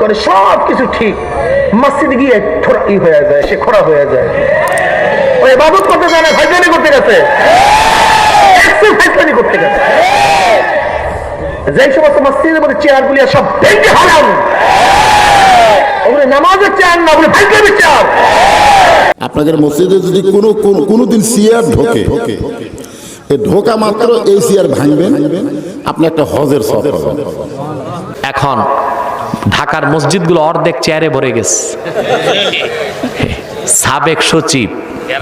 করে সব কিছু ঠিক। মসজিদ গিয়ে ই হয়ে যায় সে খোড়া হয়ে যায়। করতে যায় না ভাইজানি করতে গেছে। ভাইজানি করতে গেছে। যেই সমস্ত মসজিদের মধ্যে চেয়ার গুলি সব ভেঙে হারাম। ওগুলো নামাজের চেয়ার না ওগুলো ভাইজানি চেয়ার। আপনাদের মসজিদে যদি কোনো কোনো কোনোদিন সিয়ার ঢোকে ঢোকা মাত্র এই সিয়ার ভাঙবেন আপনি একটা হজের সফর এখন ঢাকার মসজিদগুলো অর্ধেক চেয়ারে ভরে গেছে। সাবেক সচিব,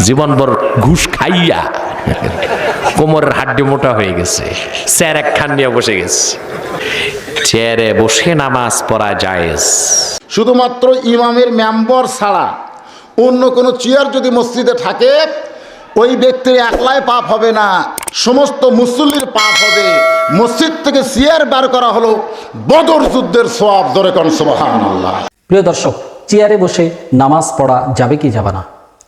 জীবনভর ঘুষ খাইয়া কোমরের হাড্ডি মোটা হয়ে গেছে চেয়ার একখান নিয়ে বসে গেছে। চেয়ারে বসে নামাজ পড়া জায়েজ। শুধুমাত্র ইমামের মেম্বর ছাড়া অন্য কোনো চেয়ার যদি মসজিদে থাকে ওই ব্যক্তির একলাই পাপ হবে না, সমস্ত মুসল্লির পাপ হবে। মসজিদ থেকে চেয়ার বার করা হলো, বদর যুদ্ধের সোয়াব ধরে কন প্রিয় দর্শক, চেয়ারে বসে নামাজ পড়া যাবে কি যাবে না?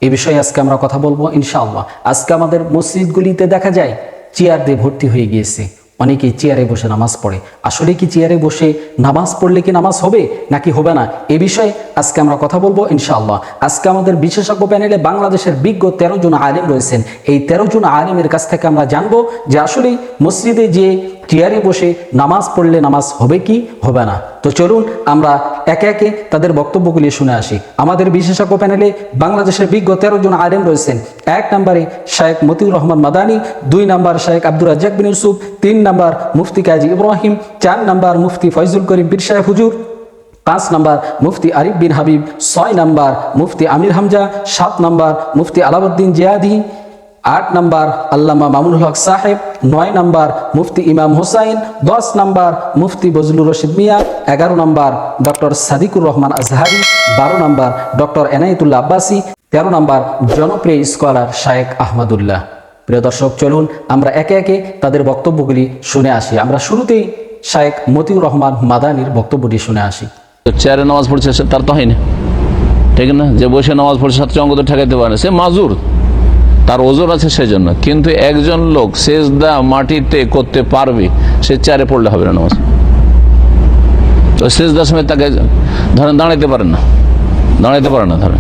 এ বিষয়ে আজকে আমরা কথা বলব ইনশাআল্লাহ। আজকে আমাদের মসজিদগুলিতে দেখা যায়, চেয়ার দিয়ে ভর্তি হয়ে গিয়েছে। অনেকেই চেয়ারে বসে নামাজ পড়ে। আসলে কি চেয়ারে বসে নামাজ পড়লে কি নামাজ হবে, নাকি হবে না? এ বিষয়ে আজকে আমরা কথা বলব ইনশাআল্লাহ। আজকে আমাদের বিশেষজ্ঞ প্যানেলে বাংলাদেশের বিজ্ঞ তেরো জন আলেম রয়েছেন। এই তেরো জন আলেমের কাছ থেকে আমরা জানব যে আসলে মসজিদে যে চেয়ারে বসে নামাজ পড়লে নামাজ হবে কি? হবে না। তো চলুন আমরা একে একে তাদের বক্তব্যগুলি শুনে আসি। আমাদের বিশেষজ্ঞ প্যানেলে বাংলাদেশের বিজ্ঞ তেরো জন আলেম রয়েছেন। এক নম্বরে শায়েখ মতিউর রহমান মাদানী, দুই নম্বর শায়েখ আব্দুর রাজ্জাক বিন ইউসুফ, তিন নম্বর মুফতি কাজী ইব্রাহিম, চার নম্বর মুফতি ফয়জুল করিম বীর সাহেব হুজুর, পাঁচ নাম্বার মুফতি আরিফ বিন হাবিব, ছয় নাম্বার মুফতি আমির হামজা, সাত নাম্বার মুফতি আলাউদ্দিন জিয়াদি আট নাম্বার আল্লামা মামুনুল হক সাহেব, নয় নাম্বার মুফতি ইমাম হোসাইন, দশ নাম্বার মুফতি বজলুর রশিদ মিয়া, এগারো নাম্বার ডক্টর সাদিকুর রহমান আজহারি, বারো নাম্বার ডক্টর এনায়েতুল্লাহ আব্বাসি, তেরো নাম্বার জনপ্রিয় স্কলার শায়েক আহমদুল্লাহ। প্রিয় দর্শক, চলুন আমরা একে একে তাদের বক্তব্যগুলি শুনে আসি। আমরা শুরুতেই শায়েক মতিউর রহমান মাদানির বক্তব্যটি শুনে আসি। চেয়ারে নামাজ পড়ছে তার তো হয় না ঠিক না? যে বসে নামাজ পড়ছে সাথে অঙ্গ তো ঠেকাইতে পারে সে মাজুর। তার ওজোর আছে সেজন্য। কিন্তু একজন লোক সেজদা মাটিতে করতে পারবে, সে চেয়ারে পড়লে হবে না নামাজ। তো সেজদার সময় তাকে ধরেন দাঁড়াইতে পারেন না। দাঁড়াইতে পারে না ধরেন।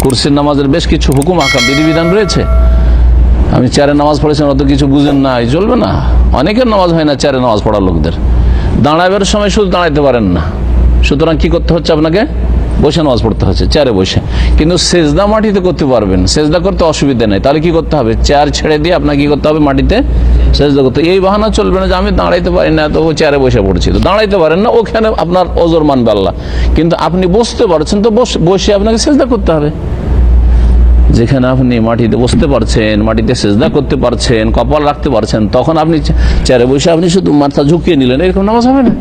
কুরসির নামাজের বেশ কিছু হুকুম আঁকা বিধিবিধান রয়েছে। আমি চেয়ারে নামাজ পড়েছেন অত কিছু বুঝেন না চলবে না। অনেকের নামাজ হয় না চেয়ারে নামাজ পড়া লোকদের। দাঁড়াবার সময় শুধু দাঁড়াইতে পারেন না। সুতরাং কি করতে হচ্ছে আপনাকে? বসে নামাজ পড়তে হচ্ছে, চেয়ারে বসে। কিন্তু সেজদা মাটিতে করতে পারবেন, সেজদা করতে অসুবিধা নেই। তাহলে কি করতে হবে? চেয়ার ছেড়ে দিয়ে আপনাকে কি করতে হবে? মাটিতে সেজদা করতে এই বাহানা চলবে না যে আমি দাঁড়াইতে পারি না তো চেয়ারে বসে পড়ছি। তো দাঁড়াইতে পারেন না, ওখানে আপনার ওজোর মানবে আল্লাহ। কিন্তু আপনি বসতে পারছেন, তো বসে আপনাকে সেজদা করতে হবে। যেখানে আপনি মাটিতে বসতে পারছেন, মাটিতে সেজদা করতে পারছেন, কপাল রাখতে পারছেন, তখন আপনি চেয়ারে বসে আপনি শুধু মাথা ঝুঁকিয়ে নিলেন, এরকম নামাজ হবে না?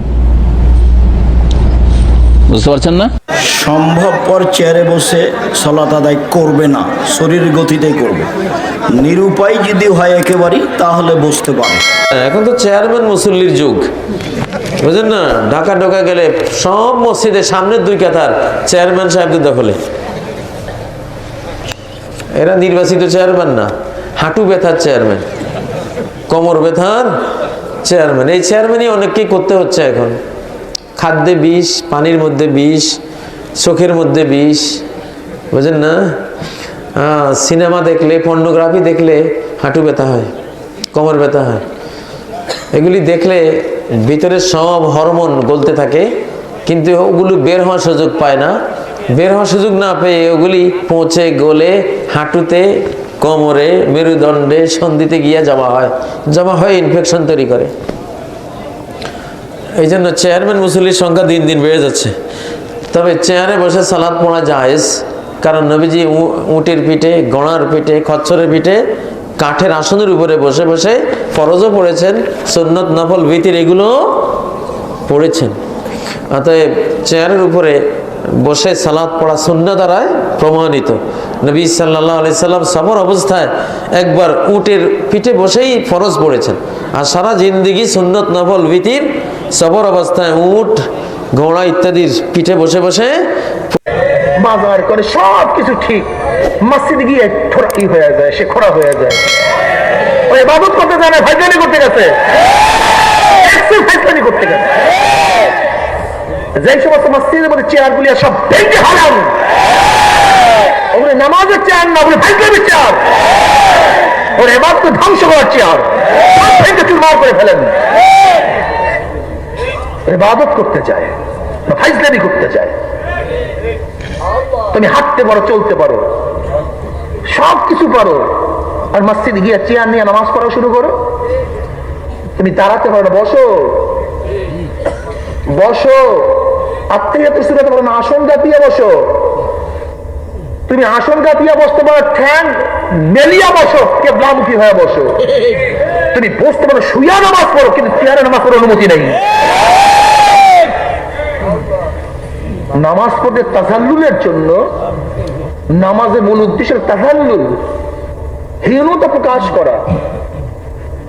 বুঝতে পারছেন না? সম্ভবপর চেয়ারে বসে সলাত আদায় করবে না শরীর গতিতেই করবে। নিরুপায় যদি হয় একেবারেই তাহলে বসতে পারে। এখন তো চেয়ারম্যান মুসল্লির যুগ। বুঝলেন না? ঢাকা ঢোকা গেলে সব মসজিদের সামনের দুই কাতার চেয়ারম্যান সাহেবদের দখলে। এরা নির্বাচিত চেয়ারম্যান না হাঁটু ব্যথার চেয়ারম্যান কোমর ব্যথার চেয়ারম্যান। এই চেয়ারম্যানই অনেককেই করতে হচ্ছে এখন। খাদ্যে বিষ, পানির মধ্যে বিষ, চোখের মধ্যে বিষ, বুঝেন না? সিনেমা দেখলে পর্নোগ্রাফি দেখলে হাঁটু ব্যথা হয়, কোমর ব্যথা হয়। এগুলি দেখলে ভিতরে সব হরমোন গলতে থাকে, কিন্তু ওগুলো বের হওয়ার সুযোগ পায় না। বের হওয়ার সুযোগ না পেয়ে ওগুলি পৌঁছে গলে হাঁটুতে, কোমরে, মেরুদণ্ডে সন্ধিতে গিয়ে জমা হয়। জমা হয়ে ইনফেকশন তৈরি করে। এই জন্য চেয়ারম্যান মুসল্লির সংখ্যা দিন দিন বেড়ে যাচ্ছে। তবে চেয়ারে বসে সালাদ পড়া জায়েজ, কারণ নবীজি উটের পিঠে গড়ার পিঠে খচ্চরের পিঠে, কাঠের আসনের উপরে বসে বসে ফরজও পড়েছেন, সন্নত নফল ভীতির এগুলো পড়েছেন। অতএব চেয়ারের উপরে বসে সালাদ পড়া শূন্য দ্বারায় প্রমাণিত। নবী সাল্লাহ আলি সাল্লাম সফর অবস্থায় একবার উটের পিঠে বসেই ফরজ পড়েছেন। আর সারা জিন্দিগি সুন্নত নফল ভীতির সফর অবস্থায় উট ঘোড়া ইত্যাদির পিঠে বসে বসে। বাজার করে সব কিছু ঠিক। মসজিদ গিয়ে ই হয়ে যায়, সে খোড়া হয়ে যায়। করতে ভাইজানি করতে গেছে। ভাইজানি করতে গেছে। যে সমস্ত মসজিদের মধ্যে সব ভেঙে ওগুলো নামাজের চেয়ার না, ওগুলো ভাগ্যের চেয়ার। ওর এবার তো ধ্বংস করার চেয়ার। ভেঙে চুরমার করে ফেলেন। ইবাদত করতে চায় না ফাইজলামি করতে চায় তুমি হাঁটতে পারো, চলতে পারো, সব কিছু পারো, আর মাসিদ গিয়া চেয়ার নিয়ে নামাজ পড়া শুরু করো। তুমি দাঁড়াতে পারো না, বসো। বসো। আত্মীয় না আসন জাতীয় বসো। তুমি আসন গাপিয়া বসতে পারো, ঠ্যাং মেলিয়া বসো কেবলামুখী হয়ে বসো। তুমি বসতে পারো শুয়া নামাজ পড়ো, কিন্তু চেয়ারে নামাজ পড়ার অনুমতি নেই। নামাজ পড়তে তাজাল্লুলের জন্য নামাজের মূল উদ্দেশ্য তাজাল্লুল হীনতা প্রকাশ করা।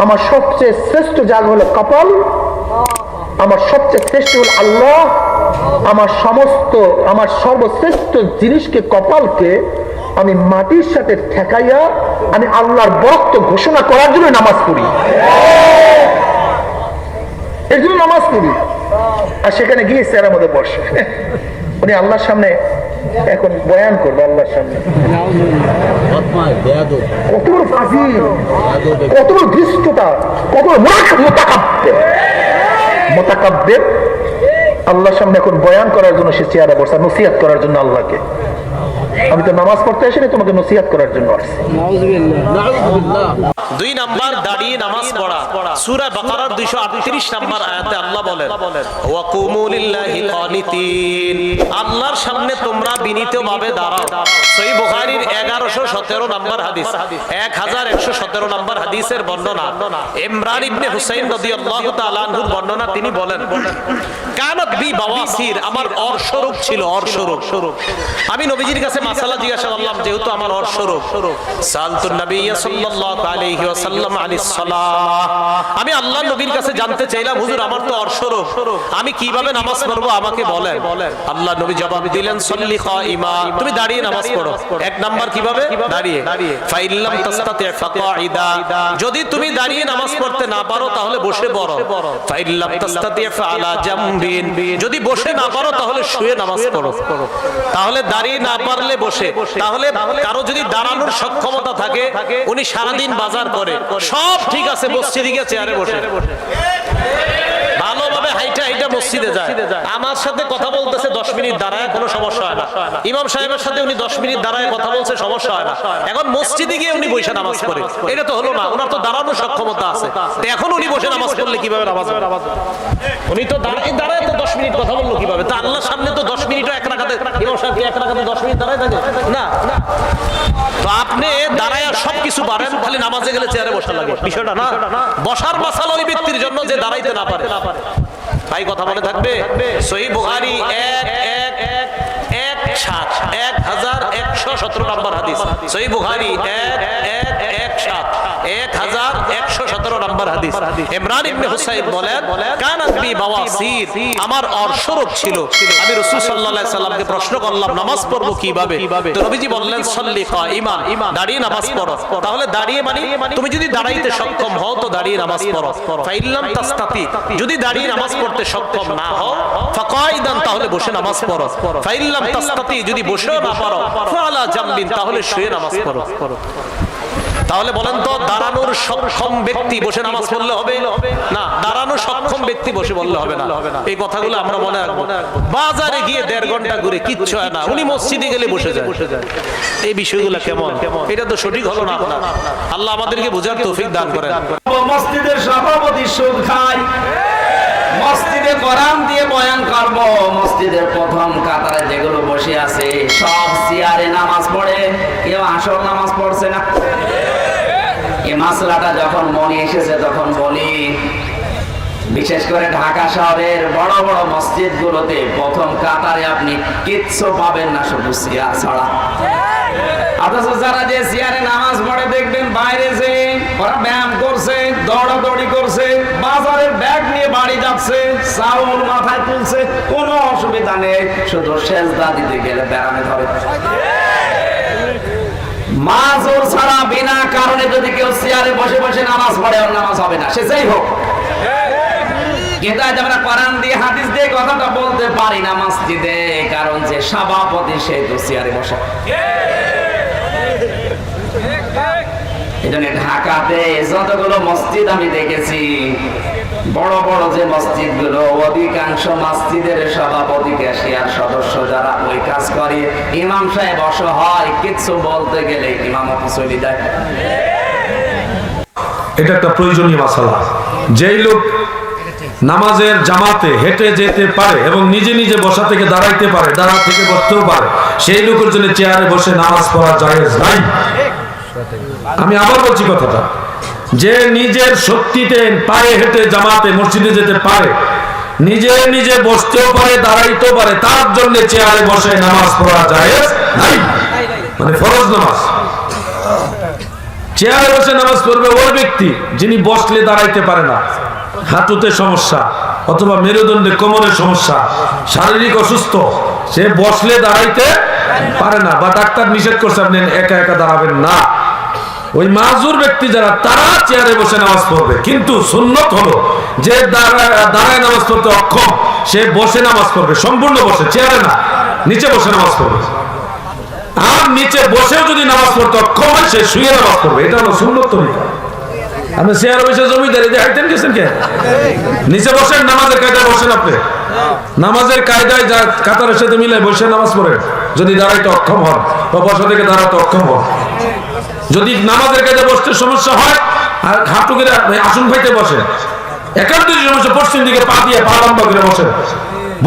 আমার সবচেয়ে শ্রেষ্ঠ জায়গা হলো কপাল, আমার সবচেয়ে শ্রেষ্ঠ হল আল্লাহ আমার সমস্ত, আমার সর্বশ্রেষ্ঠ জিনিসকে কপালকে আমি মাটির সাথে ঠেকাইয়া আমি আল্লাহর বরত্ব ঘোষণা করার জন্য নামাজ পড়ি। এর জন্য নামাজ পড়ি। আর সেখানে গিয়ে স্যারের মধ্যে বসে। উনি আল্লাহর সামনে এখন বয়ান করবে আল্লাহর সামনে। কত বড় ফাজিল, কত বড় দৃষ্টতা কত বড় মোতাকাব্যের মোতাকাব্যের আল্লাহর সামনে এখন বয়ান করার জন্য সে চেয়ারে বসা নসিহাত করার জন্য আল্লাহকে। আমি তো নামাজ পড়তে আসিনি তোমাকে নসিহাত করার জন্য দুই নাম্বার দাঁড়িয়ে নামাজ পড়া। বাকারার 238 নাম্বার আয়াতে আল্লাহ বলেন আল্লাহর সামনে তোমরা দাঁড়াও। সহিহ বুখারীর 1117 নাম্বার হাদিস 1117 নাম্বার হাদিসের বর্ণনা। ইমরান ইবনে হুসাইন বর্ণনা তিনি বলেন, কানাত বি বাওয়াসির, আমার অর্শরোগ ছিল অর্শরোগ আমি নবীজির কাছে মাসালা জিজ্ঞাসা করলাম, যেহেতু আমার নবী সাল্লাল্লাহু আলাইহি আমি নবীর কাছে জানতে চাইলাম, হুজুর, আমার তো অর্শরোগ আমি কীভাবে নামাজ আমাকে বলেন। আল্লাহ নবী জবাব দিলেন কাইমা তুমি দাঁড়িয়ে নামাজ পড়ো। এক নাম্বার কীভাবে? দাঁড়িয়ে। ফাইল্লাম তাস্তাতি ফাকাইদা যদি তুমি দাঁড়িয়ে নামাজ পড়তে না পারো, তাহলে বসে পড়ো। ফাইল্লাম তাস্তাতি জামবিন। যদি বসে না পারো, তাহলে শুয়ে নামাজ পড়ো। তাহলে দাঁড়িয়ে না পারলে বসে। তাহলে কারও যদি দাঁড়ানোর সক্ষমতা থাকে উনি সারাদিন বাজার করে। সব ঠিক আছে মসজিদে গিয়ে চেয়ারে বসে। হাইটা মসজিদে যায়। আমার সাথে কথা বলতেছে দশ মিনিট দাঁড়ায়, কোনো সমস্যা হয় না। ইমাম সাহেবের সাথে উনি দশ মিনিট দাঁড়ায় কথা বলছে, সমস্যা হয় না। এখন মসজিদে গিয়ে উনি বসে নামাজ পড়ে। এটা তো হলো না, ওনার তো দাঁড়ানোর সক্ষমতা আছে। এখন উনি বসে নামাজ পড়লে কীভাবে নামাজ? উনি তো দাঁড়ায় দাঁড়ায় তো দশ মিনিট কথা বলল কীভাবে? তা আল্লাহর সামনে তো দশ মিনিটও এক রাখাতে ইমাম সাহেব এক রাখাতে দশ মিনিট দাঁড়ায় থাকে? না। তো আপনি দাঁড়ায় সব কিছু পারেন, খালি নামাজে গেলে চেয়ারে বসা লাগে। বিষয়টা না? বসার মাসাল ওই ব্যক্তির জন্য যে দাঁড়াইতে না পারে। ভাই কথা মনে থাকবে। সহি বুহারি এক এক এক এক সাত, এক হাজার একশো সতেরো নম্বর হাদিস। সহি বুহারি এক এক এক সাত এক হাজার একশো সতেরো নম্বর হাদিস। ইমরান ইবনে হুসাইন বলেন বাওয়াসির আমার অর্শরোগ ছিল। আমি রাসূল সাল্লাল্লাহু আলাইহি সাল্লামকে প্রশ্ন করলাম নামাজ পড়ব কীভাবে? তো নবীজি বললেন সাল্লি কাইমান দাঁড়িয়ে নামাজ পড়ো। তাহলে দাঁড়িয়ে মানে তুমি যদি দাঁড়াইতে সক্ষম হও তো দাঁড়িয়ে নামাজ পড়ো। ফাইল্লাম তাস্তাতি যদি দাঁড়িয়ে নামাজ পড়তে সক্ষম না হও ফাকাইদান তাহলে বসে নামাজ পড়ো। ফাইল্লাম তাস্তাতি যদি বসেও না পারো ফালা জামবিন তাহলে শুয়ে নামাজ পড়ো। তাহলে বলেন তো, দাঁড়ানোর সক্ষম ব্যক্তি বসে নামাজ পড়লে হবে? না দাঁড়ানোর সক্ষম ব্যক্তি বসে বললে হবে না। এই কথাগুলো আমরা মনে রাখব। বাজারে গিয়ে দেড় ঘণ্টা ঘুরে কিচ্ছু হয় না। উনি মসজিদে গেলে বসে যায়। এই বিষয়গুলো কেমন? এটা তো সঠিক হলো না আল্লাহ আমাদেরকে বোঝার তৌফিক দান করেন। মসজিদের সভাপতি সুদ খায়। মসজিদে কোরআন দিয়ে বয়ান করব। মসজিদের প্রথম কাতারে যেগুলো বসে আছে, সব চেয়ারে নামাজ পড়ে। কেউ আসল নামাজ পড়ছে না। এই মাসলাটা যখন মনে এসেছে, তখন বলি, বিশেষ করে ঢাকা শহরের বড় বড় মসজিদ গুলোতে প্রথম কাতারে আপনি কিচ্ছু পাবেন না শুধু চেয়ার ছাড়া। অথচ যারা যে চেয়ারে নামাজ পড়ে দেখবেন, বাইরে যে ওরা ব্যায়াম করছে, দৌড়াদৌড়ি করছে, বাজারের ব্যাগ নিয়ে বাড়ি যাচ্ছে, চাউল মাথায় তুলছে, কোনো অসুবিধা নেই, শুধু সেজদা দিতে গেলে ব্যায়ামে ধরে। মাজুর ছাড়া বিনা কারণে যদি কেউ চেয়ারে বসে বসে নামাজ পড়ে, ওর নামাজ হবে না। সে যাই হোক। আমরা দিয়ে, হাদিস দিয়ে কথাটা বলতে পারি না মসজিদে, কারণ যে সভাপতি সে তো চেয়ারে বসে। এই জন্য ঢাকাতে যতগুলো মসজিদ আমি দেখেছি, বড় বড় যে মসজিদগুলো অধিকাংশ মসজিদের সভাপতি ক্যাশিয়ার সদস্য যারা ওই কাজ করে, ইমাম সাহেব অসহায়, কিচ্ছু বলতে গেলে ইমামতি চলে যায়। এটা একটা প্রয়োজনীয় মাসালা। যেই লোক নামাজের জামাতে হেঁটে যেতে পারে এবং নিজে নিজে বসা থেকে দাঁড়াইতে পারে, দাঁড়া থেকে বসতেও পারে, সেই লোকের জন্য চেয়ারে বসে নামাজ পড়া জায়েজ নাই। আমি আবার বলছি কথাটা। যে নিজের শক্তিতে পায়ে হেঁটে জামাতে মসজিদে যেতে পারে, নিজে নিজে বসতেও পারে, দাঁড়াইতেও পারে, তার জন্য চেয়ারে বসে নামাজ পড়া জায়েজ নাই। মানে ফরজ নামাজ। চেয়ারে বসে নামাজ পড়বে ওই ব্যক্তি, যিনি বসলে দাঁড়াইতে পারে না। হাঁটুতে সমস্যা, অথবা মেরুদণ্ডে কোমরের সমস্যা, শারীরিক অসুস্থ, সে বসলে দাঁড়াইতে পারে না, বা ডাক্তার নিষেধ করছে, আপনি একা একা দাঁড়াবেন না। ওই মাজুর ব্যক্তি যারা, তারা চেয়ারে বসে নামাজ পড়বে। কিন্তু সুন্নত হলো যে দাঁড়ায় নামাজ পড়তে অক্ষম, সে বসে নামাজ পড়বে। সম্পূর্ণ বসে, চেয়ারে না, নিচে বসে নামাজ পড়বে। আর নিচে বসেও যদি নামাজ পড়তে অক্ষম হয়, সে শুয়ে নামাজ পড়বে। এটা হলো সুন্নত তরিকা। আপনি চেয়ার বসে জমিদারি দেখাইতেন গেছেন কে? নিচে বসেন, নামাজের কায়দায় বসেন আপনি। নামাজের কায়দায় যা কাতারের সাথে মিলে বসে নামাজ পড়েন। যদি দাঁড়াইতে অক্ষম হন বা বসা থেকে দাঁড়াতে অক্ষম হন। যদি নামাজের কাজে বসতে সমস্যা হয়, আর হাঁটু করে আসন ভাইতে বসে। একান্ত সমস্যা পশ্চিম দিকে পা দিয়ে পা লম্বা করে বসে।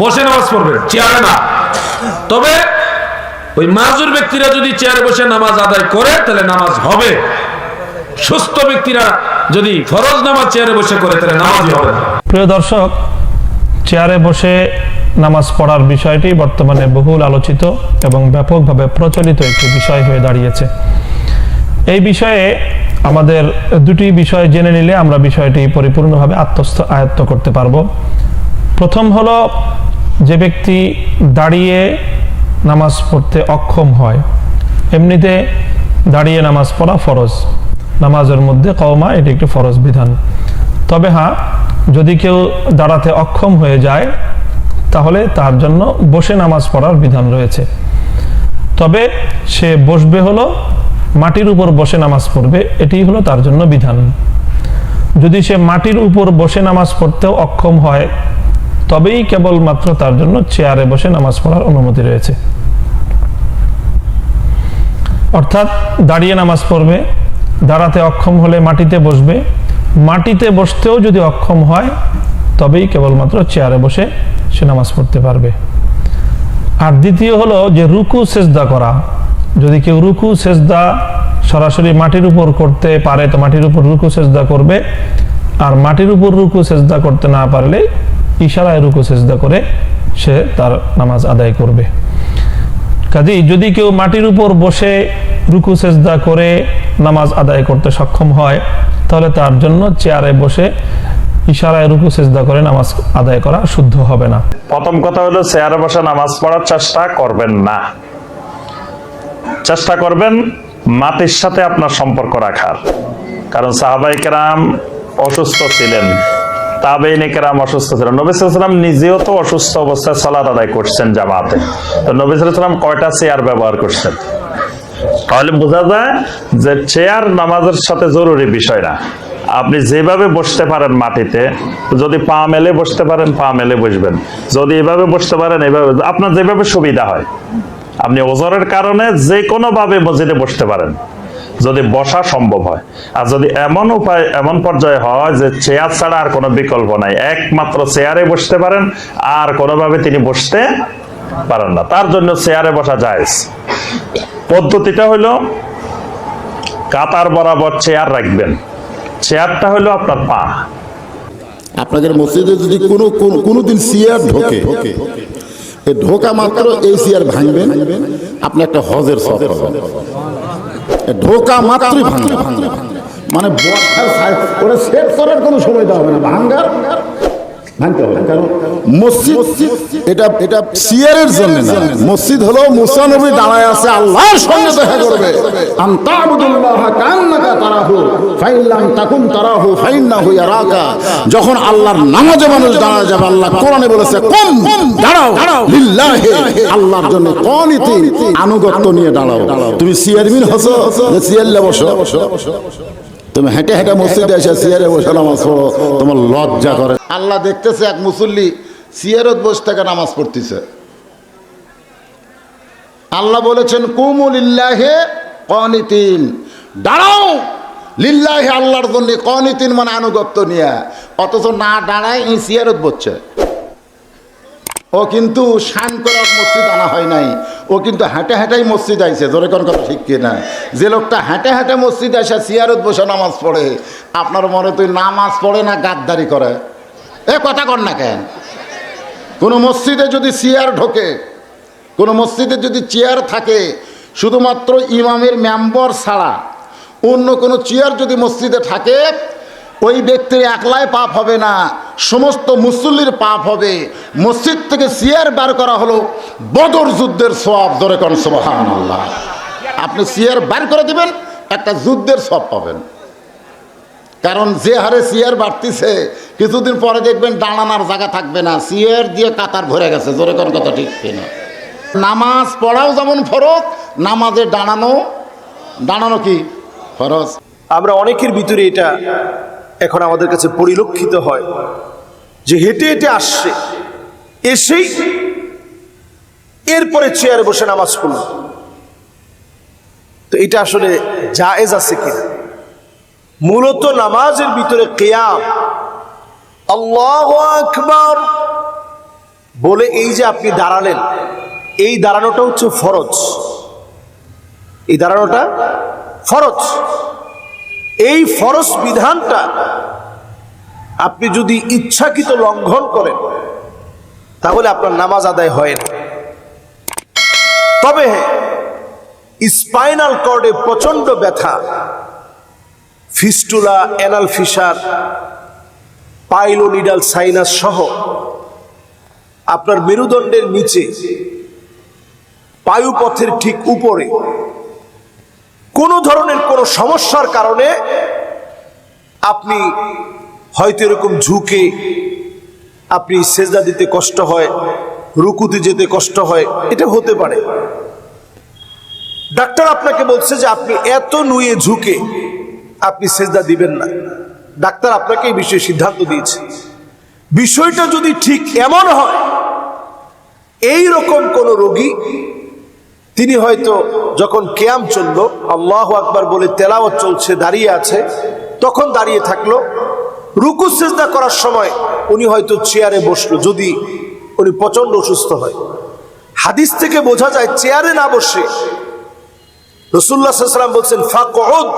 বসে নামাজ পড়বে, চেয়ারে না। তবে ওই মাজুর ব্যক্তিরা যদি চেয়ারে বসে নামাজ আদায় করে, তাহলে নামাজ হবে। সুস্থ ব্যক্তিরা যদি ফরজ নামাজ চেয়ারে বসে করে, তাহলে নামাজই হবে প্রিয় দর্শক, চেয়ারে বসে নামাজ পড়ার বিষয়টি বর্তমানে বহুল আলোচিত এবং ব্যাপকভাবে প্রচলিত একটি বিষয় হয়ে দাঁড়িয়েছে। এই বিষয়ে আমাদের দুটি বিষয় জেনে নিলে আমরা বিষয়টি পরিপূর্ণভাবে আত্মস্থ, আয়ত্ত করতে পারব। প্রথম হলো, যে ব্যক্তি দাঁড়িয়ে নামাজ পড়তে অক্ষম হয়, এমনিতে দাঁড়িয়ে নামাজ পড়া ফরজ। নামাজের মধ্যে কওমা এটি একটি ফরজ বিধান। তবে হ্যাঁ যদি কেউ দাঁড়াতে অক্ষম হয়ে যায়, তাহলে তার জন্য বসে নামাজ পড়ার বিধান রয়েছে। তবে সে বসবে হলো মাটির উপর বসে নামাজ পড়বে এটি হলো তার জন্য বিধান। যদি সে মাটির উপর বসে নামাজ পড়তেও অক্ষম হয়, তবেই কেবলমাত্র তার জন্য চেয়ারে বসে নামাজ পড়ার অনুমতি রয়েছে। অর্থাৎ দাঁড়িয়ে নামাজ পড়বে, দাঁড়াতে অক্ষম হলে মাটিতে বসবে। মাটিতে বসতেও যদি অক্ষম হয়, তবেই কেবলমাত্র চেয়ারে বসে সে নামাজ পড়তে পারবে। আর দ্বিতীয় হলো যে রুকু, সেজদা করা। যদি কেউ রুকু, সেজদা সরাসরি মাটির উপর করতে পারে, তো মাটির উপর রুকু, সেজদা করবে। আর মাটির উপর রুকু, সেজদা করতে না পারলে ইশারায় রুকু, সেজদা করে সে তার নামাজ আদায় করবে। কাজেই যদি কেউ মাটির উপর বসে রুকু, সেজদা করে নামাজ আদায় করতে সক্ষম হয়, তাহলে তার জন্য চেয়ারে বসে ইশারায় রুকু, সেজদা করে নামাজ আদায় করা শুদ্ধ হবে না। প্রথম কথা হলো, চেয়ারে বসে নামাজ পড়ার চেষ্টা করবেন না। চেষ্টা করবেন মাটির সাথে আপনার সম্পর্ক রাখার। কারণ সাহাবাই কেরাম অসুস্থ ছিলেন অসুস্থ ছিলেন। নিজেও তো অসুস্থ অবস্থায় আদায় করছেন জামাতে। তো কয়টা চেয়ার ব্যবহার করছেন? তাহলে বোঝা যায় যে চেয়ার নামাজের সাথে জরুরি বিষয় না। আপনি যেভাবে বসতে পারেন মাটিতে, যদি পা মেলে বসতে পারেন, পা মেলে বসবেন। যদি এভাবে বসতে পারেন, এভাবে আপনার যেভাবে সুবিধা হয়। আপনি ওজনের কারণে যে কোনো ভাবে মসজিদে বসতে পারেন, যদি বসা সম্ভব হয়। আর যদি এমন উপায়, এমন পর্যায়ে হয় যে চেয়ার ছাড়া আর কোনো বিকল্প নাই, একমাত্র চেয়ারে বসতে পারেন, আর কোনোভাবে তিনি বসতে পারেন না। তার জন্য চেয়ারে বসা যায় পদ্ধতিটা হলো কাতার বরাবর চেয়ার রাখবেন। চেয়ারটা হলো আপনার পা। আপনাদের মসজিদে যদি কোনো, কোনো- কোনোদিন সিয়ার ঢোকে ঢোকা মাত্র এই চেয়ার ভাঙবেন আপনি একটা হজের এ ঢোকা মাত্রই ভাঙবেন। মানে বর্ষার ওরা সেট করার কোনো সময় দেওয়া হবে না। ভাঙ্গার ভাঙতে হবে। কারণ মসজিদ এটা এটা সিয়ারের জন্য না। মসজিদ হলো মুসা নবী দাঁড়ায় আছে আল্লাহর সঙ্গে দেখা করবে। আন তা'বুদুল্লাহ কান্নাকা তারাহু ফাইন তাকুন তারাহু ফাইন্নাহু ইয়ারাকা। যখন আল্লাহর নামাজে মানুষ দাঁড়ায় যাবে আল্লাহ কোরআনে বলেছে কম দাঁড়াও লিল্লাহি। আল্লাহর জন্য কনিতি আনুগত্য নিয়ে দাঁড়াও। তুমি চেয়ারম্যান হছো চেয়ারলে বসো। তুমি হেঁটে হেঁটে মসজিদে এসে সিয়ারে বসে নামাজ পড়ো তোমার লজ্জা করে। আল্লাহ দেখতেছে এক মুসল্লি সিয়ারত বসে থেকে নামাজ পড়তেছে। আল্লাহ বলেছেন কুমুলিল্লাহে কনিতিন দাঁড়াও লিল্লাহে আল্লাহর জন্য কনিতিন মানে আনুগত্য নিয়ে। অথচ না দাঁড়ায় এই সিয়ারত বসছে। ও কিন্তু শান করে মসজিদ আনা হয় নাই। ও কিন্তু হাঁটে হাঁটাই মসজিদ আইছে, জোরে কোন কথা ঠিক কিনা যে লোকটা হাঁটে হাঁটে মসজিদ আসে, সিয়ারত বসে নামাজ পড়ে। আপনার মনে তুই নামাজ পড়ে না, গাদ্দারি করে। এ, কথা কর না কেন? কোনো মসজিদে যদি চেয়ার ঢোকে, কোনো মসজিদে যদি চেয়ার থাকে, শুধুমাত্র ইমামের মেম্বর ছাড়া, অন্য কোনো চেয়ার যদি মসজিদে থাকে ওই ব্যক্তির একলাই পাপ হবে না, সমস্ত মুসল্লির পাপ হবে। মসজিদ থেকে চেয়ার বার করা হলো, বদর যুদ্ধের সব ধরে কোন সোহান আপনি চেয়ার বার করে দিবেন, একটা যুদ্ধের সব পাবেন। কারণ যে হারে সিয়ার বাড়তিছে, কিছুদিন পরে দেখবেন দাঁড়ানোর জায়গা থাকবে না। সিয়ার দিয়ে কাতার ভরে গেছে, জোরে কোন কথা ঠিক কিনা। নামাজ পড়াও যেমন ফরজ, নামাজে দাঁড়ানো দাঁড়ানো কি ফরজ? আমরা অনেকের ভিতরে এটা এখন আমাদের কাছে পরিলক্ষিত হয় যে হেঁটে হেঁটে আসছে। এসেই এরপরে চেয়ারে বসে নামাজ পড়ল। তো এটা আসলে জায়েজ আছে কিনা? মূলত নামাজের ভিতরে কেয়াম, আল্লাহ আকবার বলে এই যে আপনি দাঁড়ালেন, এই দাঁড়ানোটা হচ্ছে ফরজ। এই দাঁড়ানোটা ফরজ। এই ফরজ বিধানটা আপনি যদি ইচ্ছাকৃত লঙ্ঘন করেন, তাহলে আপনার নামাজ আদায় হয় না। তবে স্পাইনাল কর্ডে প্রচণ্ড ব্যথা, fistula, anal fissure pilonidal sinus সহ আপনার মেরুদণ্ডের নিচে পায়ুপথের ঠিক উপরে কোনো ধরনের কোনো সমস্যার কারণে আপনি হয়তো এরকম ঝুঁকে আপনি সেজদা দিতে কষ্ট হয়, রুকুতে যেতে কষ্ট হয়, এটা হতে পারে। ডাক্তার আপনাকে বলছে যে আপনি এত নুয়ে ঝুঁকে আপনি সেজদা দিবেন না। ডাক্তার আপনাকে এই বিষয়ে সিদ্ধান্ত দিয়েছে। বিষয়টা যদি ঠিক এমন হয় এই রকম কোন রোগী তিনি হয়তো যখন কেয়াম চলল, আল্লাহ আকবার বলে তেলাওয়াত চলছে, দাঁড়িয়ে আছে, তখন দাঁড়িয়ে থাকল। রুকু, সেজদা করার সময় উনি হয়তো চেয়ারে বসল, যদি উনি প্রচণ্ড অসুস্থ হয়। হাদিস থেকে বোঝা যায়, চেয়ারে না বসে রসুল্লাহ সাল্লাম বলছেন, ফাকউদ,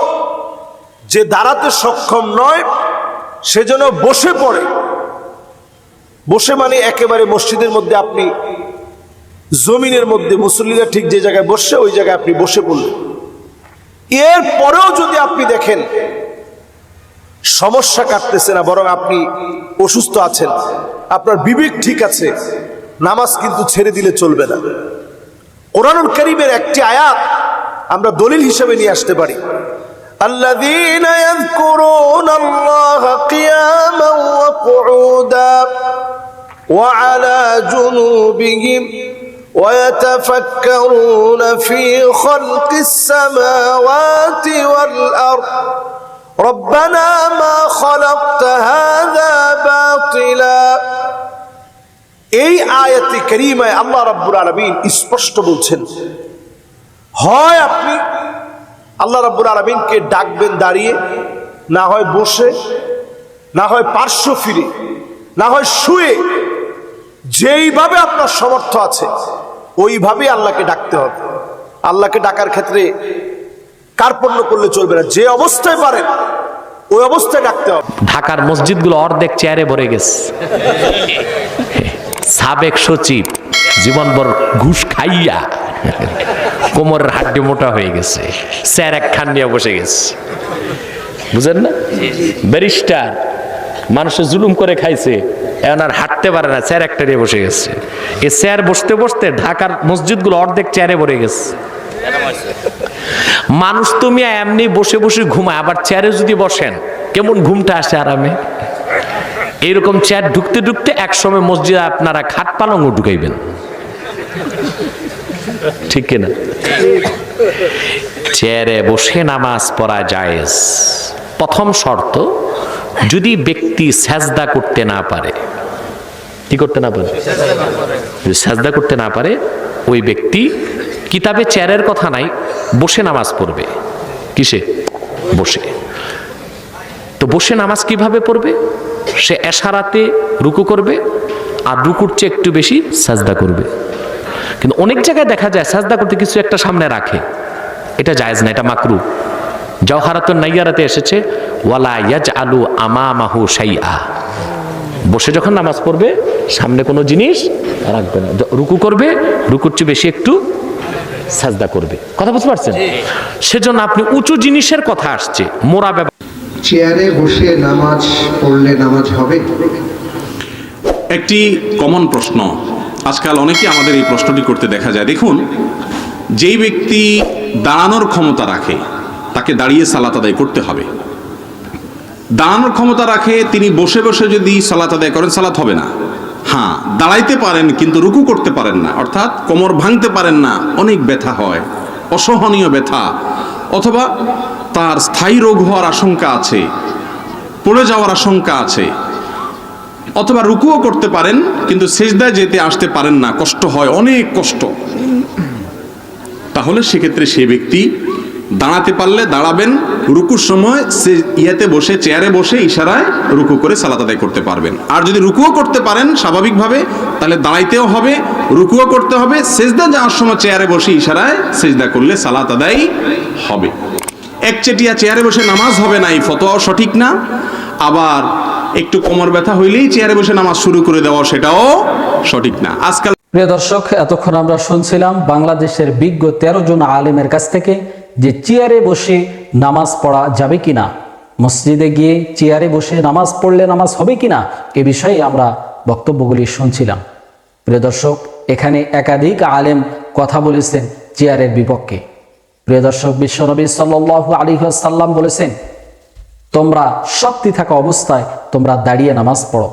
যে দাঁড়াতে সক্ষম নয়, সে যেন বসে পড়ে। বসে মানে একেবারে মসজিদের মধ্যে আপনি জমিনের মধ্যে মুসল্লিরা ঠিক যে জায়গায় বসছে ওই জায়গায় আপনি বসে পড়লেন এর পরেও যদি আপনি দেখেন সমস্যা কাটতেছে না বরং আপনি অসুস্থ আছেন আপনার বিবেক ঠিক আছে নামাজ কিন্তু ছেড়ে দিলে চলবে না কোরআনুল করিমের একটি আয়াত আমরা দলিল হিসেবে নিয়ে আসতে পারি الذين يذكرون الله قياما وقعودا وعلى جنوبهم ويتفكرون في خلق السماوات والأرض ربنا ما خلقت هذا باطلا এই আয়াতে করিমায় আল্লাহ রাব্বুল আলামিন স্পষ্ট বলছেন হয় আপনি আল্লাহ রাব্বুল আলামিনকে ডাকবেন দাঁড়িয়ে না হয় বসে না হয় পার্শ্ব ফিরে না হয় শুয়ে যেইভাবে আপনার সমর্থ আছে ওইভাবে আল্লাহকে ডাকতে হবে। আল্লাহকে ডাকার ক্ষেত্রে কার্পণ্য করলে চলবে না? যে অবস্থায় পারেন ওই অবস্থায় ডাকতে হবে। ঢাকার মসজিদগুলো অর্ধেক চেয়ারে ভরে গেছে। সাবেক সচিব, জীবনভর ঘুষ খাইয়া কোমরের হাড্ডি মোটা হয়ে গেছে। স্যার এক খান নিয়ে বসে গেছে। বুঝেন না? ব্যারিস্টার মানুষের জুলুম করে খাইছে। এখন আর হাঁটতে পারে না চেয়ার একটা নিয়ে বসে গেছে। এ চেয়ার বসতে বসতে ঢাকার মসজিদগুলো অর্ধেক চেয়ারে ভরে গেছে। মানুষ তুমি এমনি বসে বসে ঘুমায়, আবার চেয়ারে যদি বসেন, কেমন ঘুমটা আসে আরামে? এইরকম চেয়ার ঢুকতে ঢুকতে একসময় মসজিদে আপনারা খাট পালংও ঢুকাইবেন। ঠিক কিনা? চেয়ারে বসে নামাজ পড়া জায়েজ। প্রথম শর্ত যদি ব্যক্তি সাজদা করতে না পারে, কি করতে না পারে? যদি সাজদা করতে না পারে, ওই ব্যক্তি কিতাবে চেয়ারের কথা নাই, বসে নামাজ পড়বে। কিসে? বসে। তো বসে নামাজ কীভাবে পড়বে? সে এশারাতে রুকু করবে, আর রুকুর চেয়ে একটু বেশি সাজদা করবে। কিন্তু অনেক জায়গায় দেখা যায় সাজদা করতে কিছু একটা সামনে রাখে। এটা জায়েজ না, এটা মাকরু। জওহারাতুন নাইয়ারাতে এসেছে ওয়ালা ইয়াজ আলু আমা মাহু সাইয়া বসে যখন নামাজ পড়বে সামনে কোনো জিনিস রাখবে না। রুকু করবে রুকুর চেয়ে বেশি একটু সাজদা করবে। কথা বুঝতে পারছেন? সেজন্য আপনি উঁচু জিনিসের কথা আসছে মোরা ব্যাপার চেয়ারে বসে নামাজ পড়লে নামাজ হবে? একটি কমন প্রশ্ন। আজকাল অনেকে আমাদের এই প্রশ্নটি করতে দেখা যায়। দেখুন যেই ব্যক্তি দাঁড়ানোর ক্ষমতা রাখে তাকে দাঁড়িয়ে সালাত আদায় করতে হবে। দাঁড়ানোর ক্ষমতা রাখে, তিনি বসে বসে যদি সালাত আদায় করেন, সালাত হবে না। হ্যাঁ দাঁড়াইতে পারেন, কিন্তু রুকু করতে পারেন না। অর্থাৎ কোমর ভাঙতে পারেন না, অনেক ব্যথা হয়, অসহনীয় ব্যথা। অথবা তার স্থায়ী রোগ হওয়ার আশঙ্কা আছে, পড়ে যাওয়ার আশঙ্কা আছে। অথবা রুকুও করতে পারেন, কিন্তু সেজদায় যেতে আসতে পারেন না, কষ্ট হয়, অনেক কষ্ট। তাহলে সেক্ষেত্রে সে ব্যক্তি দাঁড়াতে পারলে দাঁড়াবেন, রুকুর সময় সে ইয়াতে বসে, চেয়ারে বসে ইশারায় রুকু করে সালাত আদায় করতে পারবেন। আর যদি রুকুও করতে পারেন স্বাভাবিকভাবে, তাহলে দাঁড়াইতেও হবে, রুকুও করতে হবে, সেজদা যাওয়ার সময় চেয়ারে বসে ইশারায় সেজদা করলে সালাত আদায় হবে। একচেটিয়া চেয়ারে বসে নামাজ হবে না, এই ফতোয়াও সঠিক না। আবার একটু কোমর ব্যথা হইলেই চেয়ারে বসে নামাজ শুরু করে দেওয়া সেটাও সঠিক না। আজকাল প্রিয় দর্শক, এতক্ষণ আমরা শুনছিলাম বাংলাদেশের বিজ্ঞ তেরো জন আলেমের কাছ থেকে যে চেয়ারে বসে নামাজ পড়া যাবে কিনা? মসজিদে গিয়ে চেয়ারে বসে নামাজ পড়লে নামাজ হবে কিনা? এ বিষয়ে আমরা বক্তব্যগুলি শুনছিলাম। প্রিয় দর্শক, এখানে একাধিক আলেম কথা বলেছেন চেয়ারের বিপক্ষে। প্রিয় দর্শক, বিশ্বনবী আলী সাল্লাম বলেছেন, তোমরা শক্তি থাকা অবস্থায় তোমরা দাঁড়িয়ে নামাজ পড়ো।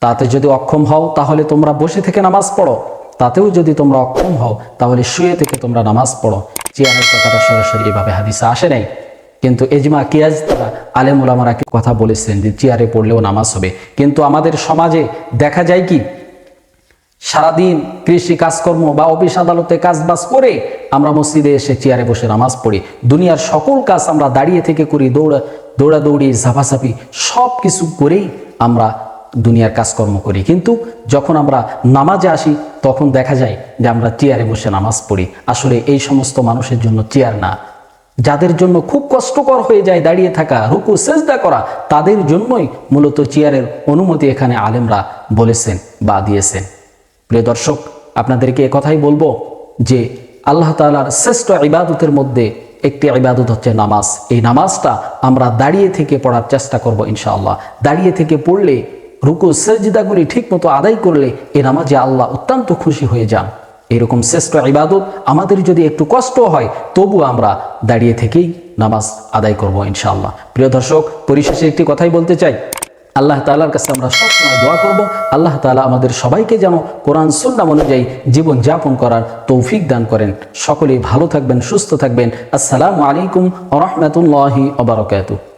তাতে যদি অক্ষম হও, তাহলে তোমরা বসে থেকে নামাজ পড়ো। তাতেও যদি তোমরা অক্ষম হও, তাহলে শুয়ে থেকে তোমরা নামাজ পড়ো। চেয়ারের কথাটা সরাসরি এভাবে হাদিসে আসে নাই। কিন্তু এজমা কিয়াজ তারা আলেম ওলামারা কথা বলেছেন যে চেয়ারে পড়লেও নামাজ হবে? কিন্তু আমাদের সমাজে দেখা যায় কি, সারাদিন কৃষি কাজকর্ম বা অফিস আদালতে কাজ বাজ করে আমরা মসজিদে এসে চেয়ারে বসে নামাজ পড়ি। দুনিয়ার সকল কাজ আমরা দাঁড়িয়ে থেকে করি, দৌড়া দৌড়াদৌড়ি, ঝাপাঝাপি সব কিছু করেই আমরা দুনিয়ার কাজকর্ম করি। কিন্তু যখন আমরা নামাজে আসি, তখন দেখা যায় যে আমরা চেয়ারে বসে নামাজ পড়ি। আসলে এই সমস্ত মানুষের জন্য চেয়ার না। যাদের জন্য খুব কষ্টকর হয়ে যায় দাঁড়িয়ে থাকা, রুকু, সেজদা করা, তাদের জন্যই মূলত চেয়ারের অনুমতি এখানে আলেমরা বলেছেন বা দিয়েছেন। প্রিয় দর্শক, আপনাদেরকে কথাই বলব যে আল্লাহ তালার শ্রেষ্ঠ ইবাদতের মধ্যে একটি ইবাদত হচ্ছে নামাজ। এই নামাজটা আমরা দাঁড়িয়ে থেকে পড়ার চেষ্টা করব ইনশাআল্লাহ। দাঁড়িয়ে থেকে পড়লে রুকু সেজদাগুলি ঠিক মতো আদায় করলে এই নামাজে আল্লাহ অত্যন্ত খুশি হয়ে যান। এরকম শ্রেষ্ঠ ইবাদত আমাদের যদি একটু কষ্ট হয়, তবু আমরা দাঁড়িয়ে থেকেই নামাজ আদায় করব ইনশাআল্লাহ। প্রিয় দর্শক, পরিশেষে একটি কথাই বলতে চাই। আল্লাহ তালার কাছে আমরা সবসময় দোয়া করব, আল্লাহ তালা আমাদের সবাইকে যেন কোরআন সুন্নাম অনুযায়ী জীবন যাপন করার তৌফিক দান করেন। সকলেই ভালো থাকবেন, সুস্থ থাকবেন। আসসালামু আলাইকুম রহমতুল্লাহি ওবরাকাতুহ